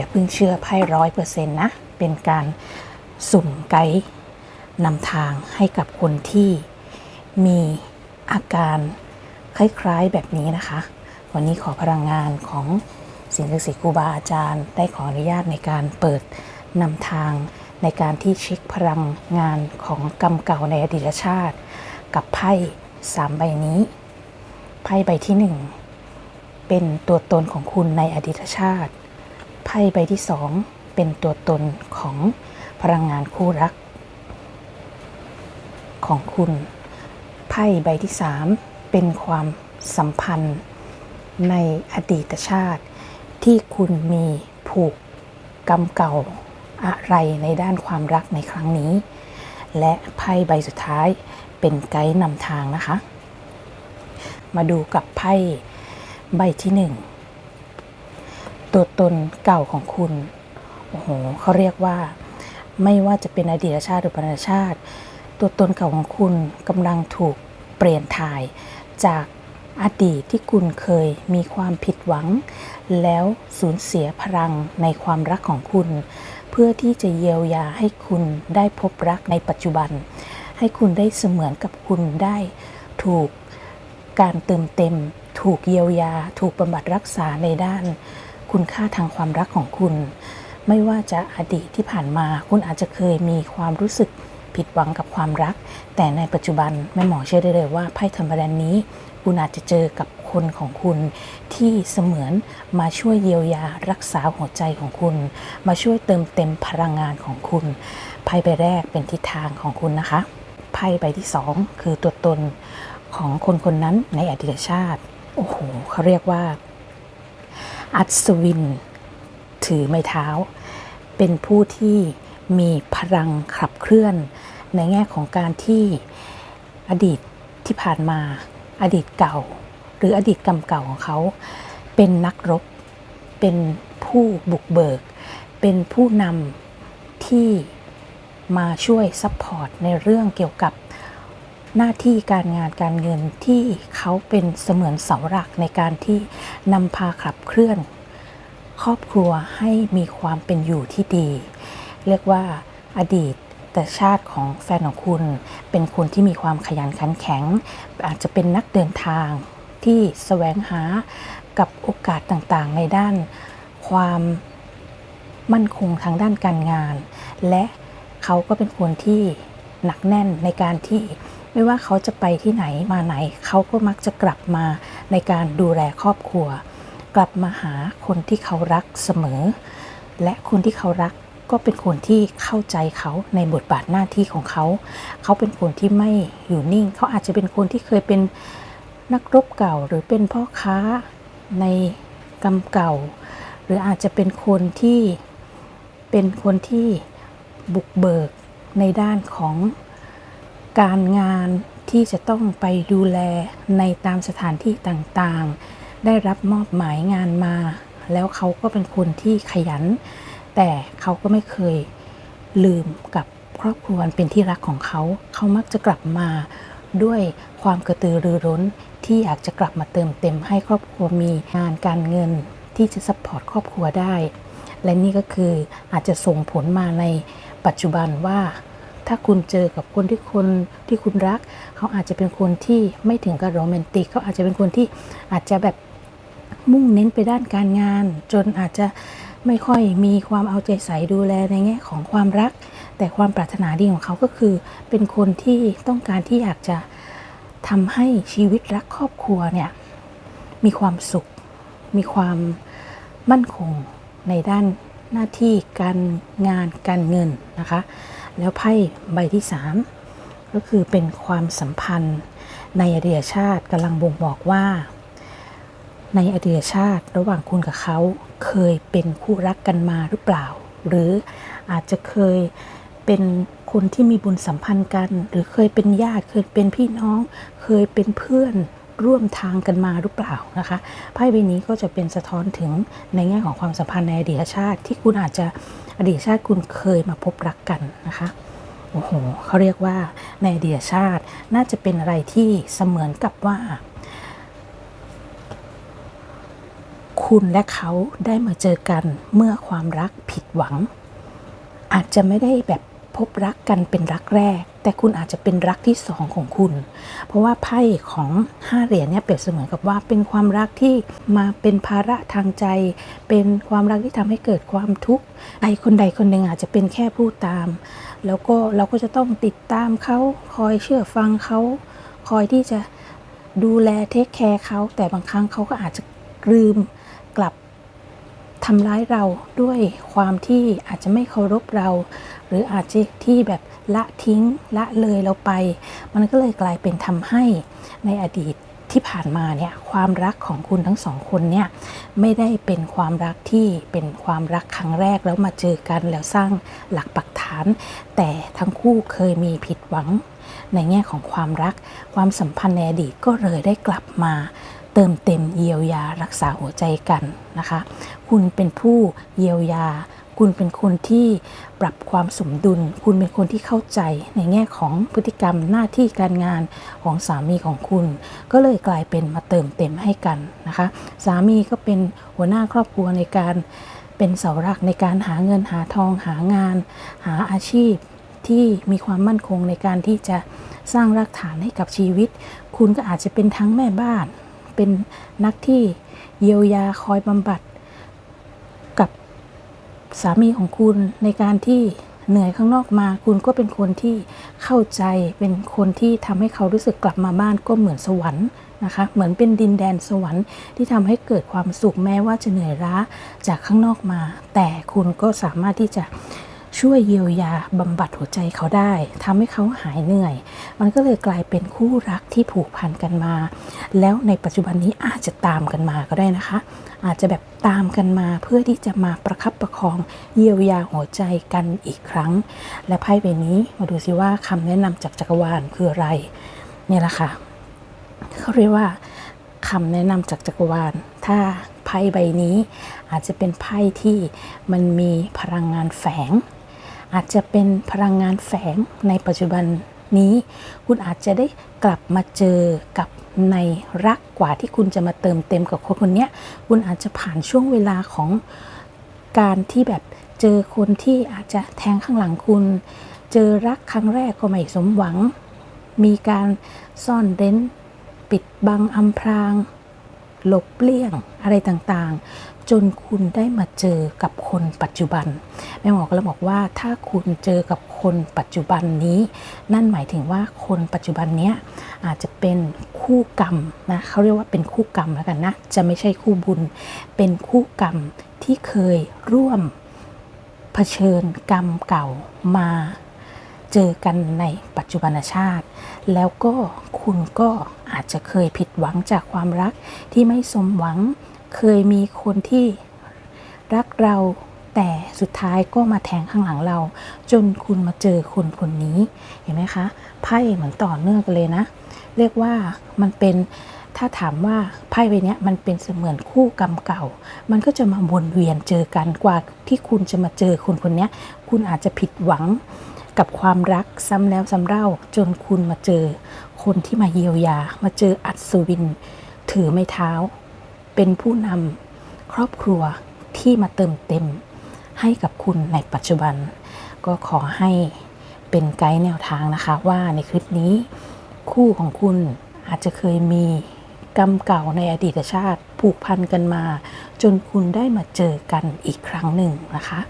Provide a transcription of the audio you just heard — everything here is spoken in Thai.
อย่าเพิ่งเชื่อไพ่ร้อยเปอร์เซ็นต์นะ เป็นการสุ่มไกด์นำทางให้กับคนที่มีอาการคล้ายๆแบบนี้นะคะ วันนี้ขอพลังงานของสิ่งศักดิ์สิทธิ์ครูบาอาจารย์ ได้ขออนุญาตในการเปิดนำทางในการที่เช็คพลังงานของกรรมเก่าในอดีตชาติ กับไพ่สามใบนี้ ไพ่ใบที่หนึ่งเป็นตัวตนของคุณในอดีตชาติ ไพ่ใบที่สองเป็นตัวตนของพลังงานคู่รัก ของคุณ ไพ่ใบที่สามเป็นความสัมพันธ์ในอดีตชาติ ที่คุณมีผูกกรรมเก่าอะไรในด้านความรักในครั้งนี้ และไพ่ใบสุดท้ายเป็นไกด์นำทางนะคะ มาดูกับไพ่ใบที่หนึ่ง ตัวตนเก่าของคุณ โอ้โหเขาเรียกว่า ไม่ว่าจะเป็นอดีตชาติหรือปัจจุบันชาติ ตัวตนเก่าของคุณกำลังถูกเปลี่ยนถ่าย จากอดีตที่คุณเคยมีความผิดหวัง แล้วสูญเสียพลังในความรักของคุณ เพื่อที่จะเยียวยาให้คุณได้พบรักในปัจจุบัน ให้คุณได้เสมือนกับคุณได้ถูกการเติมเต็ม ถูกเยียวยา ถูกบำบัดรักษาในด้าน คุณค่าทางความรักของคุณ ไม่ว่าจะอดีตที่ผ่านมา คุณอาจจะเคยมีความรู้สึกผิดหวังกับความรัก แต่ในปัจจุบันแม่หมอเชื่อได้เลยว่าไพ่ธรรมดานนี้ คุณอาจจะเจอกับคนของคุณ ที่เสมือนมาช่วยเยียวยารักษาหัวใจของคุณ มาช่วยเติมเต็มพลังงานของคุณไพ่ใบแรกเป็นทิศทางของคุณนะคะไพ่ใบที่สองคือตัวตนของคนคนนั้นในอดีตชาติ โอ้โหเขาเรียกว่า อัศวิน ถือไม้เท้า เป็นผู้ที่มีพลังขับเคลื่อน ในแง่ของการที่อดีตที่ผ่านมา อดีตเก่า หรืออดีตกรรมเก่าของเขา เป็นนักรบ เป็นผู้บุกเบิก เป็นผู้นำที่มาช่วยซัพพอร์ตในเรื่องเกี่ยวกับ หน้าที่การงานการเงินที่เขาเป็นเสมือนเสาหลักในการที่นำพาขับเคลื่อน ครอบครัวให้มีความเป็นอยู่ที่ดี เรียกว่าอดีตแต่ชาติของแฟนของคุณ เป็นคนที่มีความขยันขันแข็ง อาจจะเป็นนักเดินทางที่แสวงหากับโอกาสต่างๆ ในด้านความมั่นคงทางด้านการงาน และเขาก็เป็นคนที่หนักแน่นในการที่ ไม่ว่าเขาจะไปที่ไหนมาไหน เขาก็มักจะกลับมาในการดูแลครอบครัว กลับมาหาคนที่เขารักเสมอ และคนที่เขารักก็เป็นคนที่เข้าใจเขาในบทบาทหน้าที่ของเขา เขาเป็นคนที่ไม่อยู่นิ่ง เขาอาจจะเป็นคนที่เคยเป็นนักรบเก่าหรือเป็นพ่อค้าในกรรมเก่า หรืออาจจะเป็นคนที่เป็นคนที่บุกเบิกในด้านของ การงานที่จะต้องไปดูแลในตามสถานที่ต่างๆ ได้รับมอบหมายงานมา แล้วเขาก็เป็นคนที่ขยัน แต่เขาก็ไม่เคยลืมกับครอบครัวเป็นที่รักของเขา เขามักจะกลับมาด้วยความกระตือรือร้นที่อยากจะกลับมาเติมเต็มให้ครอบครัวมีงานการเงินที่จะซัพพอร์ตครอบครัวได้ และนี่ก็คืออาจจะส่งผลมาในปัจจุบันว่า ถ้าคุณเจอกับคนที่คนที่คุณรัก เขาอาจจะเป็นคนที่ไม่ถึงกับโรแมนติก เขาอาจจะเป็นคนที่อาจจะแบบมุ่งเน้นไปด้านการงาน จนอาจจะไม่ค่อยมีความเอาใจใส่ดูแลในแง่ของความรัก แต่ความปรารถนาดีของเขาก็คือ เป็นคนที่ต้องการที่อยากจะทำให้ชีวิตรักครอบครัวเนี่ย มีความสุข มีความมั่นคงในด้านหน้าที่การงานการเงินนะคะ แล้วไพ่ใบที่ 3 ก็คือเป็นความสัมพันธ์ในอดีตชาติกำลังบ่งบอกว่า ในอดีตชาติระหว่างคุณกับเขาเคยเป็นคู่รักกันมาหรือเปล่า หรืออาจจะเคยเป็นคนที่มีบุญสัมพันธ์กัน หรือเคยเป็นญาติเคยเป็นพี่น้อง เคยเป็นเพื่อนร่วมทางกันมาหรือเปล่านะคะไพ่ใบนี้ก็จะเป็นสะท้อนถึงในแง่ของความสัมพันธ์ในอดีตชาติ ที่คุณอาจจะ อดีตชาติคุณเคยมาพบรักกันนะคะโอ้โหเขาเรียกว่าในอดีตชาติน่าจะเป็นอะไรที่เสมือนกับว่า คุณและเขาได้มาเจอกันเมื่อความรักผิดหวัง อาจจะไม่ได้แบบพบรักกันเป็นรักแรก แต่คุณอาจจะเป็นรักที่สองของคุณ เพราะว่าไพ่ของห้าเหรียญเนี่ยเปรียบเสมือนกับว่าเป็นความรักที่มาเป็นภาระทางใจ เป็นความรักที่ทำให้เกิดความทุกข์ใครคนใดคนหนึ่งอาจจะเป็นแค่ผู้ตาม แล้วก็เราก็จะต้องติดตามเขาคอยเชื่อฟังเขา คอยที่จะดูแลเทคแคร์เขาแต่บางครั้งเขาก็อาจจะลืมกลับ ทำร้ายเราด้วยความที่อาจจะไม่เคารพเรา หรืออาจจะที่แบบละทิ้งละเลยเราไป มันก็เลยกลายเป็นทำให้ในอดีตที่ผ่านมาเนี่ยความรักของคุณทั้งสองคนเนี่ยไม่ได้เป็นความรักที่เป็นความรักครั้งแรกแล้วมาเจอกันแล้วสร้างหลักปักฐาน แต่ทั้งคู่เคยมีผิดหวัง ในแง่ของความรักความสัมพันธ์ในอดีตก็เลยได้กลับมา เติมเต็มเยียวยารักษาหัวใจกันนะคะ คุณเป็นผู้เยียวยา คุณเป็นคนที่ปรับความสมดุล คุณเป็นคนที่เข้าใจในแง่ของพฤติกรรมหน้าที่การงานของสามีของคุณ ก็เลยกลายเป็นมาเติมเต็มให้กันนะคะ สามีก็เป็นหัวหน้าครอบครัวในการเป็นเสาหลักในการหาเงินหาทองหางาน หาอาชีพที่มีความมั่นคงในการที่จะสร้างรากฐานให้กับชีวิต คุณก็อาจจะเป็นทั้งแม่บ้าน เป็นนักที่เยียวยาคอยบำบัด กับสามีของคุณในการที่เหนื่อยข้างนอกมา คุณก็เป็นคนที่เข้าใจเป็นคนที่ทำให้เขารู้สึกกลับมาบ้านก็เหมือนสวรรค์นะคะเหมือนเป็นดินแดนสวรรค์ที่ทำให้เกิดความสุขแม้ว่าจะเหนื่อยล้าจากข้างนอกมา แต่คุณก็สามารถที่จะ ช่วยเยียวยาบำบัดหัวใจเขาได้ทำให้เขาหายเหนื่อย มันก็เลยกลายเป็นคู่รักที่ผูกพันกันมา แล้วในปัจจุบันนี้อาจจะตามกันมาก็ได้นะคะ อาจจะแบบตามกันมาเพื่อที่จะมาประคับประคองเยียวยาหัวใจกันอีกครั้ง และไพ่ใบนี้มาดูซิว่าคำแนะนำจากจักรวาลคืออะไรเนี่ยแหละค่ะเขาเรียกว่าคำแนะนำจากจักรวาล ถ้าไพ่ใบนี้อาจจะเป็นไพ่ที่มันมีพลังงานแฝง อาจจะเป็นพลังงานแฝงในปัจจุบันนี้ คุณอาจจะได้กลับมาเจอกับในรักกว่าที่คุณจะมาเติมเต็มกับคนคนนี้คุณอาจจะผ่านช่วงเวลาของการที่แบบเจอคนที่อาจจะแทงข้างหลังคุณ เจอรักครั้งแรกก็ไม่สมหวัง มีการซ่อนเร้น ปิดบังอำพราง ลบเลี่ยงอะไรต่างๆ จนคุณได้มาเจอกับคนปัจจุบันแม่หมอก็เลยบอกว่าถ้าคุณเจอกับคนปัจจุบันนี้ นั่นหมายถึงว่าคนปัจจุบันเนี้ยอาจจะเป็นคู่กรรมนะเขาเรียกว่าเป็นคู่กรรมแล้วกันนะจะไม่ใช่คู่บุญ เป็นคู่กรรมที่เคยร่วมเผชิญกรรมเก่ามา เจอกันในปัจจุบันชาติ แล้วก็คุณก็อาจจะเคยผิดหวังจากความรักที่ไม่สมหวัง เคยมีคนที่รักเราแต่สุดท้ายก็มาแทงข้างหลังเรา จนคุณมาเจอคนคนนี้เห็นไหมคะไพ่เหมือนต่อเนื่องกันเลยนะ เรียกว่ามันเป็นถ้าถามว่าไพ่ใบนี้มันเป็นเสมือนคู่กรรมเก่า มันก็จะมาวนเวียนเจอกันกว่าที่คุณจะมาเจอคนคนนี้คุณอาจจะผิดหวัง กับความรักซ้ำแล้วซ้ำเล่าจนคุณมาเจอ คนที่มาเยียวยา มาเจออัศวิน ถือไม้เท้า เป็นผู้นำครอบครัวที่มาเติมเต็ม ให้กับคุณในปัจจุบัน ก็ขอให้เป็นไกด์แนวทางนะคะว่าในคลิปนี้คู่ของคุณอาจจะเคยมีกรรมเก่าในอดีตชาติผูกพันกันมา จนคุณได้มาเจอกันอีกครั้งหนึ่งนะคะ